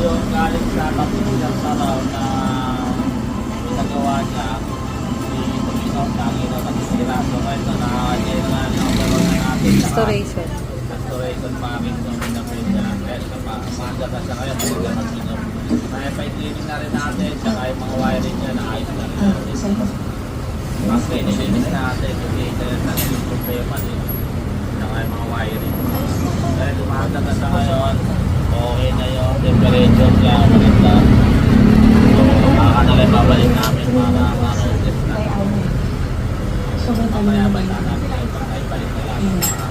yung galing sa Kapitang Saraw na pinagawa niya, hindi tumisaw na ginawa ng siraso. Kaya ito, nakakagay na nga yung gawin na natin. Restoration. Restoration farming ng pinapin niya. Ito, maaga na siya kayo, hindi ka mag-inom. Kaya pa cleaning na rin natin, tsaka yung mga wiring niya na ayos na rin natin. Mas nilinis natin, diretso siya, maganda. So, makakanalay babalik namin para ma-roadless na. Mamaya ba na namin ay balik na